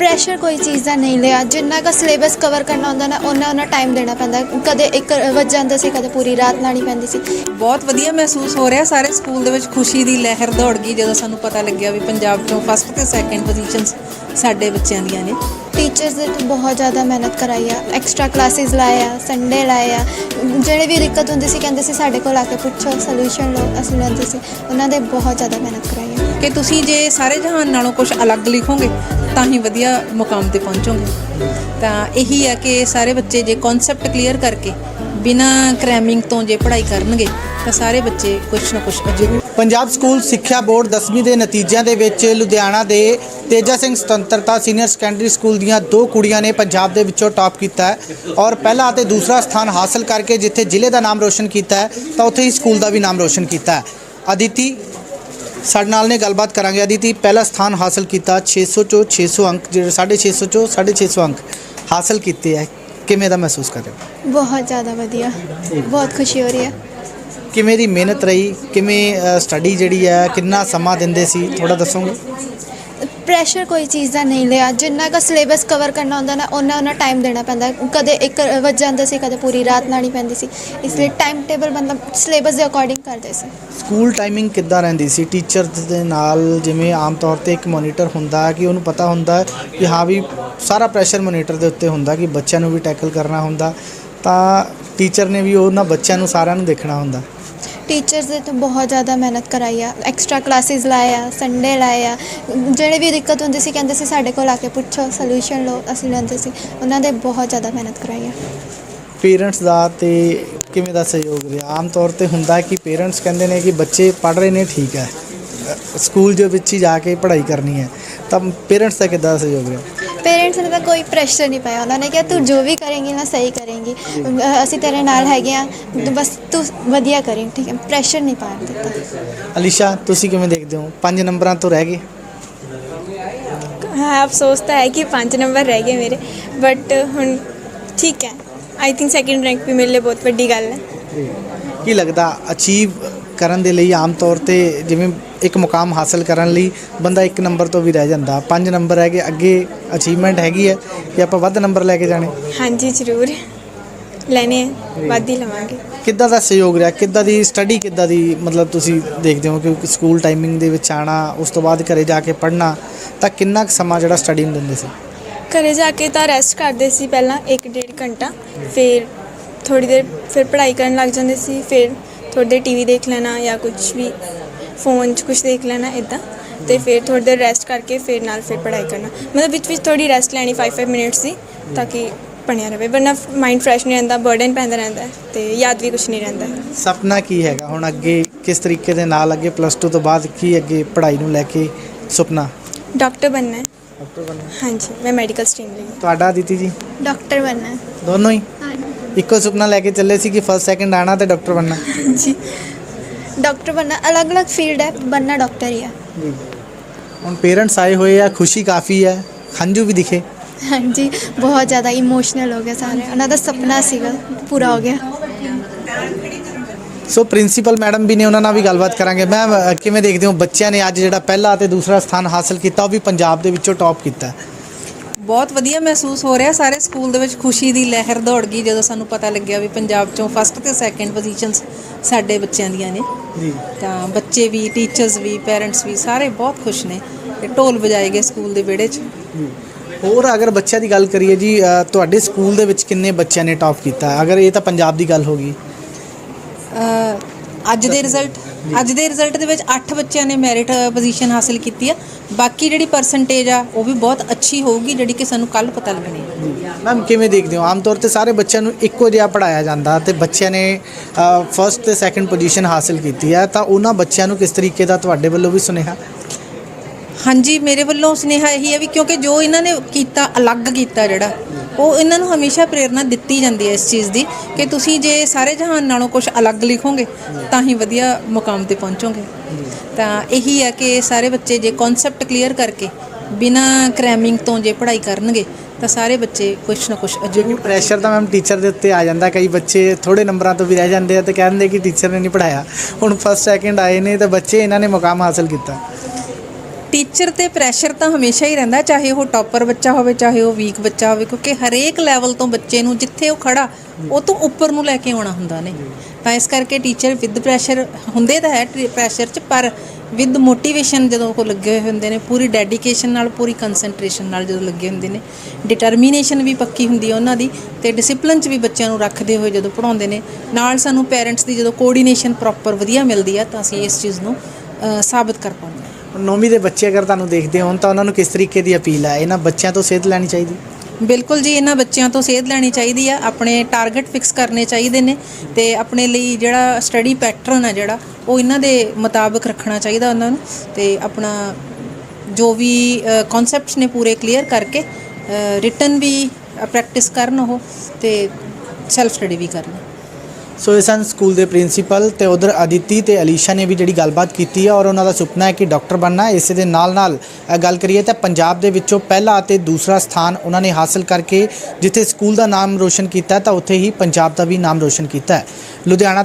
Pressure ਕੋਈ ਚੀਜ਼ ਦਾ ਨਹੀਂ ਲਿਆ। ਜਿੰਨਾ ਕੁ ਸਿਲੇਬਸ ਕਵਰ ਕਰਨਾ ਹੁੰਦਾ ਨਾ ਉਹਨਾਂ ਉਹਨਾਂ ਟਾਈਮ ਦੇਣਾ ਪੈਂਦਾ। ਕਦੇ ਇੱਕ ਵੱਜ ਜਾਂਦਾ ਸੀ, ਕਦੇ ਪੂਰੀ ਰਾਤ ਲਾਣੀ ਪੈਂਦੀ ਸੀ। ਬਹੁਤ ਵਧੀਆ ਮਹਿਸੂਸ ਹੋ ਰਿਹਾ। ਸਾਰੇ ਸਕੂਲ ਦੇ ਵਿੱਚ ਖੁਸ਼ੀ ਦੀ ਲਹਿਰ ਦੌੜ ਗਈ, ਜਦੋਂ ਸਾਨੂੰ ਪਤਾ ਲੱਗਿਆ ਵੀ ਪੰਜਾਬ ਚੋਂ ਫਸਟ ਤੇ ਸੈਕੰਡ ਪੋਜੀਸ਼ਨਸ ਸਾਡੇ ਬੱਚਿਆਂ ਦੀਆਂ ਨੇ। ਟੀਚਰਸ ਨੇ ਤਾਂ ਬਹੁਤ ਜ਼ਿਆਦਾ ਮਿਹਨਤ ਕਰਾਈ ਆ ਐਕਸਟਰਾ ਕਲਾਸਿਸ ਲਾਏ ਆ ਸੰਡੇ ਲਾਏ ਆ। ਜਿਹੜੇ ਵੀ ਦਿੱਕਤ ਹੁੰਦੀ ਸੀ, ਕਹਿੰਦੇ ਸੀ ਸਾਡੇ ਕੋਲ ਆ ਕੇ ਪੁੱਛੋ ਸੋਲੂਸ਼ਨ ਲਓ, ਅਸੀਂ ਲੈਂਦੇ ਸੀ। ਉਹਨਾਂ ਦੇ ਬਹੁਤ ਜ਼ਿਆਦਾ ਮਿਹਨਤ ਕਰਾਈ ਆ। ਕਿ ਤੁਸੀਂ ਜੇ ਸਾਰੇ ਜਹਾਨ ਨਾਲੋਂ ਕੁਝ ਅਲੱਗ ਲਿਖੋਗੇ, ਤਾਂ ਹੀ ਵਧੀਆ ਮੁਕਾਮ ਤੇ ਪਹੁੰਚੋਗੇ। ਤਾਂ ਇਹੀ ਆ ਕਿ ਸਾਰੇ ਬੱਚੇ ਜੇ ਕਨਸੈਪਟ ਕਲੀਅਰ ਕਰਕੇ, ਬਿਨਾਂ ਕ੍ਰੈਮਿੰਗ ਤੋਂ ਜੇ ਪੜ੍ਹਾਈ ਕਰਨਗੇ, ਤਾਂ ਸਾਰੇ ਬੱਚੇ ਕੁਝ ਨਾ ਕੁਝ ਜ਼ਰੂਰ ਪੰਜਾਬ ਸਕੂਲ ਸਿੱਖਿਆ ਬੋਰਡ 10ਵੀਂ ਦੇ ਨਤੀਜਿਆਂ ਦੇ ਵਿੱਚ ਲੁਧਿਆਣਾ ਦੇ ਤੇਜਾ ਸਿੰਘ ਸੁਤੰਤਰਤਾ ਸੀਨੀਅਰ ਸੈਕੰਡਰੀ ਸਕੂਲ ਦੀਆਂ ਦੋ ਕੁੜੀਆਂ ਨੇ ਪੰਜਾਬ ਦੇ ਵਿੱਚੋਂ ਟਾਪ ਕੀਤਾ ਹੈ ਔਰ ਪਹਿਲਾ ਅਤੇ ਦੂਸਰਾ ਸਥਾਨ ਹਾਸਲ ਕਰਕੇ ਜਿੱਥੇ ਜ਼ਿਲ੍ਹੇ ਦਾ ਨਾਮ ਰੋਸ਼ਨ ਕੀਤਾ ਹੈ, ਤਾਂ ਉੱਥੇ ਹੀ ਸਕੂਲ ਦਾ ਵੀ ਨਾਮ ਰੋਸ਼ਨ ਕੀਤਾ ਹੈ। ਅਦਿਤੀ, ਸਾਡੇ ਨਾਲ ਨੇ ਗੱਲਬਾਤ ਕਰਾਂਗੇ। ਅਦਿਤੀ, ਪਹਿਲਾ ਸਥਾਨ ਹਾਸਲ ਕੀਤਾ 600 ਚੋਂ 600 ਅੰਕ, ਜਿਹੜੇ 650 ਚੋਂ 650 ਅੰਕ ਹਾਸਲ ਕੀਤੇ ਹੈ। ਕਿਵੇਂ ਦਾ ਮਹਿਸੂਸ ਕਰ ਰਹੇ ਹੋ? ਬਹੁਤ ਜ਼ਿਆਦਾ ਵਧੀਆ। ਬਹੁਤ ਖੁਸ਼ੀ ਹੋ ਰਹੀ ਹੈ। ਕਿਵੇਂ ਦੀ ਮਿਹਨਤ ਰਹੀ? ਕਿਵੇਂ ਸਟੱਡੀ ਜਿਹੜੀ ਹੈ ਕਿੰਨਾ ਸਮਾਂ ਦਿੰਦੇ ਸੀ? ਥੋੜਾ ਦੱਸੋਗੇ? ਪ੍ਰੈਸ਼ਰ ਕੋਈ ਚੀਜ਼ ਦਾ ਨਹੀਂ ਲਿਆ। ਜਿੰਨਾ ਕੁ ਸਿਲੇਬਸ ਕਵਰ ਕਰਨਾ ਹੁੰਦਾ ਨਾ ਉਹਨਾਂ ਉਹਨਾਂ ਟਾਈਮ ਦੇਣਾ ਪੈਂਦਾ। ਕਦੇ ਇੱਕ ਵੱਜ ਜਾਂਦਾ ਸੀ ਕਦੇ ਪੂਰੀ ਰਾਤ ਲਾਣੀ ਪੈਂਦੀ ਸੀ। ਇਸ ਲਈ ਟਾਈਮ ਟੇਬਲ ਮਤਲਬ ਸਿਲੇਬਸ ਦੇ ਅਕੋਰਡਿੰਗ ਕਰਦੇ ਸੀ। ਸਕੂਲ ਟਾਈਮਿੰਗ ਕਿੱਦਾਂ ਰਹਿੰਦੀ ਸੀ? ਟੀਚਰ ਦੇ ਨਾਲ ਜਿਵੇਂ ਆਮ ਤੌਰ ਤੇ ਇੱਕ ਮੋਨੀਟਰ ਹੁੰਦਾ ਕਿ ਉਹਨੂੰ ਪਤਾ ਹੁੰਦਾ ਕਿ ਹਾਂ ਵੀ ਸਾਰਾ ਪ੍ਰੈਸ਼ਰ ਮੋਨੀਟਰ ਦੇ ਉੱਤੇ ਹੁੰਦਾ ਕਿ ਬੱਚਿਆਂ ਨੂੰ ਵੀ ਟੈਕਲ ਕਰਨਾ ਹੁੰਦਾ। ਤਾਂ ਟੀਚਰ ਨੇ ਵੀ ਉਹਨਾਂ ਬੱਚਿਆਂ ਨੂੰ ਸਾਰਿਆਂ ਨੂੰ ਦੇਖਣਾ ਹੁੰਦਾ। ਟੀਚਰਸ ਨੇ ਤਾਂ ਬਹੁਤ ਜ਼ਿਆਦਾ ਮਿਹਨਤ ਕਰਾਈ ਆ ਐਕਸਟਰਾ ਕਲਾਸਿਸ ਲਾਏ ਆ ਸੰਡੇ ਲਾਏ ਆ। ਜਿਹੜੇ ਵੀ ਦਿੱਕਤ ਹੁੰਦੀ ਸੀ ਕਹਿੰਦੇ ਸੀ ਸਾਡੇ ਕੋਲ ਆ ਕੇ ਪੁੱਛੋ ਸੋਲੂਸ਼ਨ ਲਓ, ਅਸੀਂ ਲੈਂਦੇ ਸੀ। ਉਹਨਾਂ ਦੇ ਬਹੁਤ ਜ਼ਿਆਦਾ ਮਿਹਨਤ ਕਰਾਈ ਆ। ਪੇਰੈਂਟਸ ਦਾ ਤੇ ਕਿਵੇਂ ਦਾ ਸਹਿਯੋਗ ਰਿਹਾ? ਆਮ ਤੌਰ ਤੇ ਹੁੰਦਾ ਕਿ ਪੇਰੈਂਟਸ ਕਹਿੰਦੇ ਨੇ ਕਿ ਬੱਚੇ ਪੜ੍ਹ ਰਹੇ ਨੇ, ਠੀਕ ਹੈ ਸਕੂਲ ਦੇ ਵਿੱਚ ਹੀ ਜਾ ਕੇ ਪੜ੍ਹਾਈ ਕਰਨੀ ਹੈ। ਤਾਂ ਪੇਰੈਂਟਸ ਦਾ ਕਿੱਦਾਂ ਸਹਿਯੋਗ ਰਿਹਾ? ਪੇਰੈਂਟਸ ਨੇ ਤਾਂ ਕੋਈ ਪ੍ਰੈਸ਼ਰ ਨਹੀਂ ਪਾਇਆ ਉਹਨਾਂ ਨੇ ਕਿਹਾ ਤੂੰ ਜੋ ਵੀ ਕਰੇਂਗੀ ਨਾ ਸਹੀ ਕਰੇਂਗੀ ਅ, ਅਸੀਂ ਤੇਰੇ ਨਾਲ ਹੈਗੇ ਆ ਤੂੰ ਬਸ ਤੂੰ ਵਧੀਆ ਕਰੀਂ ਠੀਕ ਹੈ ਪ੍ਰੈਸ਼ਰ ਨਹੀਂ ਪਾਇਆ ਦਿੱਤਾ ਅਲੀਸ਼ਾ ਤੁਸੀਂ ਕਿਵੇਂ ਦੇਖਦੇ ਹੋ 5 ਨੰਬਰਾਂ ਤੋਂ ਰਹਿ ਗਏ ਹਾਂ ਅਫਸੋਸ ਤਾਂ ਹੈ ਕਿ 5 ਨੰਬਰ ਰਹਿ ਗਏ ਮੇਰੇ ਬਟ ਹੁਣ ਠੀਕ ਹੈ ਆਈ ਥਿੰਕ ਸੈਕਿੰਡ ਰੈਂਕ ਵੀ ਮੇਰੇ ਲਈ ਬਹੁਤ ਵੱਡੀ ਗੱਲ ਹੈ ਕੀ ਲੱਗਦਾ ਅਚੀਵ ਕਰਨ ਦੇ ਲਈ ਆਮ ਤੌਰ ਤੇ ਜਿਵੇਂ ਇੱਕ ਮੁਕਾਮ ਹਾਸਲ ਕਰਨ ਲਈ ਬੰਦਾ ਇੱਕ ਨੰਬਰ ਤੋਂ ਵੀ ਰਹਿ ਜਾਂਦਾ। ਪੰਜ ਨੰਬਰ ਹੈਗੇ ਅੱਗੇ ਅਚੀਵਮੈਂਟ ਹੈਗੀ ਹੈ ਕਿ ਆਪਾਂ ਵੱਧ ਨੰਬਰ ਲੈ ਕੇ ਜਾਣੇ? ਹਾਂਜੀ ਜ਼ਰੂਰ। ਲੈਣੇ ਵੱਧ ਹੀ ਲਵਾਂਗੇ। ਕਿੱਦਾਂ ਦਾ ਸਹਿਯੋਗ ਰਿਹਾ? ਕਿੱਦਾਂ ਦੀ ਸਟੱਡੀ ਕਿੱਦਾਂ ਦੀ ਮਤਲਬ ਤੁਸੀਂ ਦੇਖਦੇ ਹੋ ਕਿ ਸਕੂਲ ਟਾਈਮਿੰਗ ਦੇ ਵਿੱਚ ਆਣਾ ਉਸ ਤੋਂ ਬਾਅਦ ਘਰੇ ਜਾ ਕੇ ਪੜ੍ਹਨਾ ਤਾਂ ਕਿੰਨਾ ਕੁ ਸਮਾਂ ਜਿਹੜਾ ਸਟੱਡੀ ਨੂੰ ਦਿੰਦੇ ਸੀ? ਘਰੇ ਜਾ ਕੇ ਤਾਂ ਰੈਸਟ ਕਰਦੇ ਸੀ ਪਹਿਲਾਂ 1.5 ਘੰਟਾ ਫਿਰ ਥੋੜੀ ਦੇਰ ਫਿਰ ਪੜ੍ਹਾਈ ਕਰਨ ਲੱਗ ਜਾਂਦੇ ਸੀ ਫਿਰ ਥੋੜੀ ਦੇਰ ਟੀਵੀ ਦੇਖ ਲੈਣਾ ਜਾਂ ਕੁਝ ਵੀ ਫੋਨ 'ਚ ਕੁਝ ਦੇਖ ਲੈਣਾ ਇਦਾਂ ਤੇ ਫਿਰ ਥੋੜੀ ਦੇਰ ਰੈਸਟ ਕਰਕੇ ਫਿਰ ਨਾਲ ਫਿਰ ਪੜ੍ਹਾਈ ਕਰਨਾ। ਮਤਲਬ ਵਿੱਚ ਵਿੱਚ ਥੋੜੀ ਰੈਸਟ ਲੈਣੀ 5-5 ਮਿੰਟਸ ਦੀ ਤਾਂ ਕਿ ਬਣਿਆ ਰਵੇ ਵਰਨਾ ਮਾਈਂਡ ਫਰੈਸ਼ ਨਹੀਂ ਰਹਿੰਦਾ ਬਰਡਨ ਪੈਂਦਾ ਰਹਿੰਦਾ ਤੇ ਯਾਦ ਵੀ ਕੁਝ ਨਹੀਂ ਰਹਿੰਦਾ। ਸੁਪਨਾ ਕੀ ਹੈਗਾ? ਹੁਣ ਅੱਗੇ ਕਿਸ ਤਰੀਕੇ ਦੇ ਨਾਲ ਅੱਗੇ ਪਲੱਸ 2 ਤੋਂ ਬਾਅਦ ਕੀ ਅੱਗੇ ਪੜ੍ਹਾਈ ਨੂੰ ਲੈ ਕੇ ਸੁਪਨਾ? ਡਾਕਟਰ ਬਣਨਾ ਹੈ। ਡਾਕਟਰ ਬਣਨਾ ਹਾਂਜੀ ਮੈਂ ਮੈਡੀਕਲ ਸਟਰੀਮ ਲਈ। ਤੁਹਾਡਾ ਦਿੱਤੀ ਜੀ? ਡਾਕਟਰ ਬਣਨਾ ਹੈ। ਦੋਨੋਂ ਹੀ? ਹਾਂਜੀ। ਇੱਕੋ ਸੁਪਨਾ ਲੈ ਕੇ ਚੱਲੇ ਸੀ ਕਿ ਫਸਟ ਸੈਕਿੰਡ ਆਣਾ ਤੇ ਡਾਕਟਰ ਬਣਨਾ। ਜੀ ਡਾਕਟਰ ਬਣਨਾ ਅਲੱਗ-ਅਲੱਗ ਫੀਲਡ ਹੈ ਬਣਨਾ ਡਾਕਟਰ ਹੀ ਆ। ਜੀ। ਹੁਣ ਪੇਰੈਂਟਸ ਆਏ ਹੋਏ ਆ ਖੁਸ਼ੀ ਕਾਫੀ ਹੈ ਹੰਝੂ ਵੀ ਦਿਖੇ। ਹਾਂਜੀ ਬਹੁਤ ਜ਼ਿਆਦਾ ਇਮੋਸ਼ਨਲ ਹੋ ਗਏ ਸਾਰੇ। ਉਹਨਾਂ ਦਾ ਸੁਪਨਾ ਸੀਗਾ ਪੂਰਾ ਹੋ ਗਿਆ। ਸੋ ਪ੍ਰਿੰਸੀਪਲ ਮੈਡਮ ਵੀ ਨੇ ਉਹਨਾਂ ਨਾਲ ਵੀ ਗੱਲਬਾਤ ਕਰਾਂਗੇ। ਮੈਮ ਕਿਵੇਂ ਦੇਖਦੇ ਹੋ? ਬੱਚਿਆਂ ਨੇ ਅੱਜ ਜਿਹੜਾ ਪਹਿਲਾ ਅਤੇ ਦੂਸਰਾ ਸਥਾਨ ਹਾਸਲ ਕੀਤਾ ਉਹ ਵੀ ਪੰਜਾਬ ਦੇ ਵਿੱਚੋਂ ਟੌਪ ਕੀਤਾ। ਬਹੁਤ ਵਧੀਆ ਮਹਿਸੂਸ ਹੋ ਰਿਹਾ। ਸਾਰੇ ਸਕੂਲ ਦੇ ਵਿੱਚ ਖੁਸ਼ੀ ਦੀ ਲਹਿਰ ਦੌੜ ਗਈ ਜਦੋਂ ਸਾਨੂੰ ਪਤਾ ਲੱਗਿਆ ਵੀ ਪੰਜਾਬ ਚੋਂ ਫਸਟ ਤੇ ਸੈਕੰਡ ਪੋਜੀਸ਼ਨਸ ਸਾਡੇ ਬੱਚਿਆਂ ਦੀਆਂ ਨੇ। ਜੀ। ਤਾਂ ਬੱਚੇ ਵੀ ਟੀਚਰਸ ਵੀ ਪੇਰੈਂਟਸ ਵੀ ਸਾਰੇ ਬਹੁਤ ਖੁਸ਼ ਨੇ ਤੇ ਢੋਲ ਵਜਾਏ ਗਏ ਸਕੂਲ ਦੇ ਵਿਹੜੇ 'ਚ। ਹੋਰ ਅਗਰ ਬੱਚਿਆਂ ਦੀ ਗੱਲ ਕਰੀਏ ਜੀ ਅ, ਤੁਹਾਡੇ ਸਕੂਲ ਦੇ ਵਿੱਚ ਕਿੰਨੇ ਬੱਚਿਆਂ ਨੇ ਟੌਪ ਕੀਤਾ? ਅਗਰ ਇਹ ਤਾਂ ਪੰਜਾਬ ਦੀ ਗੱਲ ਹੋ ਗਈ। ਅੱਜ ਦੇ ਰਿਜ਼ਲਟ ਅੱਜ ਦੇ ਰਿਜ਼ਲਟ ਦੇ ਵਿੱਚ 8 ਬੱਚਿਆਂ ਨੇ ਮੈਰਿਟ ਪੋਜੀਸ਼ਨ ਹਾਸਲ ਕੀਤੀ ਆ। ਬਾਕੀ ਜਿਹੜੀ ਪਰਸੈਂਟੇਜ ਆ, ਉਹ ਵੀ ਬਹੁਤ ਅੱਛੀ ਹੋਊਗੀ, ਜਿਹੜੀ ਕਿ ਸਾਨੂੰ ਕੱਲ ਪਤਾ ਲੱਗਣੀ ਹੈ ਮੈਮ ਕਿਵੇਂ ਦੇਖਦੇ ਹੋ? ਆਮ ਤੌਰ ਤੇ ਸਾਰੇ ਬੱਚਿਆਂ ਨੂੰ ਇੱਕੋ ਜਿਹਾ ਪੜਾਇਆ ਜਾਂਦਾ ਤੇ ਬੱਚਿਆਂ ਨੇ ਫਰਸਟ ਤੇ ਸੈਕੰਡ ਪੋਜੀਸ਼ਨ ਹਾਸਲ ਕੀਤੀ ਹੈ ਤਾਂ ਉਹਨਾਂ ਬੱਚਿਆਂ ਨੂੰ ਕਿਸ ਤਰੀਕੇ ਦਾ ਤੁਹਾਡੇ ਵੱਲੋਂ ਵੀ ਸੁਨੇਹਾ? ਹਾਂਜੀ, ਮੇਰੇ ਵੱਲੋਂ ਸੁਨੇਹਾ ਇਹੀ ਹੈ ਵੀ ਕਿਉਂਕਿ ਜੋ ਇਹਨਾਂ ਨੇ ਕੀਤਾ, ਅਲੱਗ ਕੀਤਾ ਜਿਹੜਾ, ਉਹ ਇਹਨਾਂ ਨੂੰ ਹਮੇਸ਼ਾ ਪ੍ਰੇਰਣਾ ਦਿੱਤੀ ਜਾਂਦੀ ਹੈ ਇਸ ਚੀਜ਼ ਦੀ ਕਿ ਤੁਸੀਂ ਜੇ ਸਾਰੇ ਜਹਾਨ ਨਾਲੋਂ ਕੁਝ ਅਲੱਗ ਲਿਖੋਗੇ, ਤਾਂ ਹੀ ਵਧੀਆ ਮੁਕਾਮ ਤੇ ਪਹੁੰਚੋਗੇ। ਤਾਂ ਇਹੀ ਹੈ ਕਿ ਸਾਰੇ ਬੱਚੇ ਜੇ ਕਨਸੈਪਟ ਕਲੀਅਰ ਕਰਕੇ, ਬਿਨਾਂ ਕ੍ਰੈਮਿੰਗ ਤੋਂ ਜੇ ਪੜ੍ਹਾਈ ਕਰਨਗੇ, ਤਾਂ ਸਾਰੇ ਬੱਚੇ ਕੁਛ ਨਾ ਕੁਝ ਜ਼ਰੂਰ ਪ੍ਰੈਸ਼ਰ ਤਾਂ ਮੈਮ ਟੀਚਰ ਦੇ ਉੱਤੇ ਆ ਜਾਂਦਾ, ਕਈ ਬੱਚੇ ਥੋੜੇ ਨੰਬਰਾਂ ਤੋਂ ਵੀ ਰਹਿ ਜਾਂਦੇ ਆ ਤੇ ਕਹਿੰਦੇ ਕਿ ਟੀਚਰ ਨੇ ਨਹੀਂ ਪੜਾਇਆ ਹੁਣ ਫਸਟ ਸੈਕਿੰਡ ਆਏ ਨੇ ਤਾਂ ਬੱਚੇ ਇਹਨਾਂ ਨੇ ਮੁਕਾਮ ਹਾਸਲ ਕੀਤਾ। ਟੀਚਰ ਤੇ ਪ੍ਰੈਸ਼ਰ ਤਾਂ ਹਮੇਸ਼ਾ ਹੀ ਰਹਿੰਦਾ, ਚਾਹੇ ਉਹ ਟੌਪਰ ਬੱਚਾ ਹੋਵੇ, ਚਾਹੇ ਉਹ ਵੀਕ ਬੱਚਾ ਹੋਵੇ, ਕਿਉਂਕਿ ਹਰੇਕ ਲੈਵਲ ਤੋਂ ਬੱਚੇ ਨੂੰ ਜਿੱਥੇ ਉਹ ਖੜਾ, ਉਹ ਤੋਂ ਉੱਪਰ ਨੂੰ ਲੈ ਕੇ ਆਉਣਾ ਹੁੰਦਾ ਨੇ। ਤਾਂ ਇਸ ਕਰਕੇ ਟੀਚਰ ਵਿਦ ਪ੍ਰੈਸ਼ਰ ਹੁੰਦੇ ਤਾਂ ਹੈ ਪ੍ਰੈਸ਼ਰ 'ਚ, ਪਰ ਵਿਦ ਮੋਟੀਵੇਸ਼ਨ ਜਦੋਂ ਉਹ ਲੱਗੇ ਹੋਏ ਹੁੰਦੇ ਨੇ, ਪੂਰੀ ਡੈਡੀਕੇਸ਼ਨ ਨਾਲ, ਪੂਰੀ ਕਨਸੈਂਟਰੇਸ਼ਨ ਨਾਲ ਜਦੋਂ ਲੱਗੇ ਹੁੰਦੇ ਨੇ ਡਿਟਰਮੀਨੇਸ਼ਨ ਵੀ ਪੱਕੀ ਹੁੰਦੀ ਹੈ ਉਹਨਾਂ ਦੀ ਤੇ ਡਿਸਪਲਿਨ 'ਚ ਵੀ ਬੱਚਿਆਂ ਨੂੰ ਰੱਖਦੇ ਹੋਏ ਜਦੋਂ ਪੜਾਉਂਦੇ ਨੇ, ਨਾਲ ਸਾਨੂੰ ਪੇਰੈਂਟਸ ਦੀ ਜਦੋਂ ਕੋਆਰਡੀਨੇਸ਼ਨ ਪ੍ਰੋਪਰ ਵਧੀਆ ਮਿਲਦੀ ਆ, ਤਾਂ ਅਸੀਂ ਇਸ ਚੀਜ਼ ਨੂੰ ਸਾਬਤ ਕਰ ਪਾਉਂਦੇ ਨੌਵੀਂ ਦੇ ਬੱਚੇ ਅਗਰ ਤੁਹਾਨੂੰ ਦੇਖਦੇ ਹੋਣ ਤਾਂ ਉਹਨਾਂ ਨੂੰ ਕਿਸ ਤਰੀਕੇ ਦੀ ਅਪੀਲ ਹੈ ਇਹਨਾਂ ਬੱਚਿਆਂ ਤੋਂ ਸੇਧ ਲੈਣੀ ਚਾਹੀਦੀ? ਬਿਲਕੁਲ ਜੀ, ਇਹਨਾਂ ਬੱਚਿਆਂ ਤੋਂ ਸੇਧ ਲੈਣੀ ਚਾਹੀਦੀ ਆ। ਆਪਣੇ ਟਾਰਗੇਟ ਫਿਕਸ ਕਰਨੇ ਚਾਹੀਦੇ ਨੇ ਤੇ ਆਪਣੇ ਲਈ ਜਿਹੜਾ ਸਟੱਡੀ ਪੈਟਰਨ ਆ ਜਿਹੜਾ, ਉਹ ਇਹਨਾਂ ਦੇ ਮੁਤਾਬਕ ਰੱਖਣਾ ਚਾਹੀਦਾ ਉਹਨਾਂ ਨੂੰ ਤੇ ਆਪਣਾ ਜੋ ਵੀ ਕਨਸੈਪਟਸ ਨੇ ਪੂਰੇ ਕਲੀਅਰ ਕਰਕੇ ਰਿਟਨ ਵੀ ਪ੍ਰੈਕਟਿਸ ਕਰਨ ਉਹ ਤੇ ਸੈਲਫ ਸਟੱਡੀ ਵੀ ਕਰਨ। ਸੋ ਇਹ ਸਨ ਸਕੂਲ ਦੇ ਪ੍ਰਿੰਸੀਪਲ ਤੇ ਉਧਰ ਅਦਿਤੀ ਤੇ ਅਲੀਸ਼ਾ ਨੇ ਵੀ ਜਿਹੜੀ ਗੱਲਬਾਤ ਕੀਤੀ ਹੈ ਔਰ ਉਹਨਾਂ ਦਾ ਸੁਪਨਾ ਹੈ ਕਿ ਡਾਕਟਰ ਬਣਨਾ ਇਸੇ ਦੇ ਨਾਲ ਨਾਲ ਗੱਲ ਕਰੀਏ ਤਾਂ ਪੰਜਾਬ ਦੇ ਵਿੱਚੋਂ ਪਹਿਲਾ ਅਤੇ ਦੂਸਰਾ ਸਥਾਨ ਉਹਨਾਂ ਨੇ ਹਾਸਲ ਕਰਕੇ ਜਿੱਥੇ ਸਕੂਲ ਦਾ ਨਾਮ ਰੋਸ਼ਨ ਕੀਤਾ ਤਾਂ ਉੱਥੇ ਹੀ ਪੰਜਾਬ ਦਾ ਵੀ ਨਾਮ ਰੋਸ਼ਨ ਕੀਤਾ ਹੈ। ਲੁਧਿਆਣਾ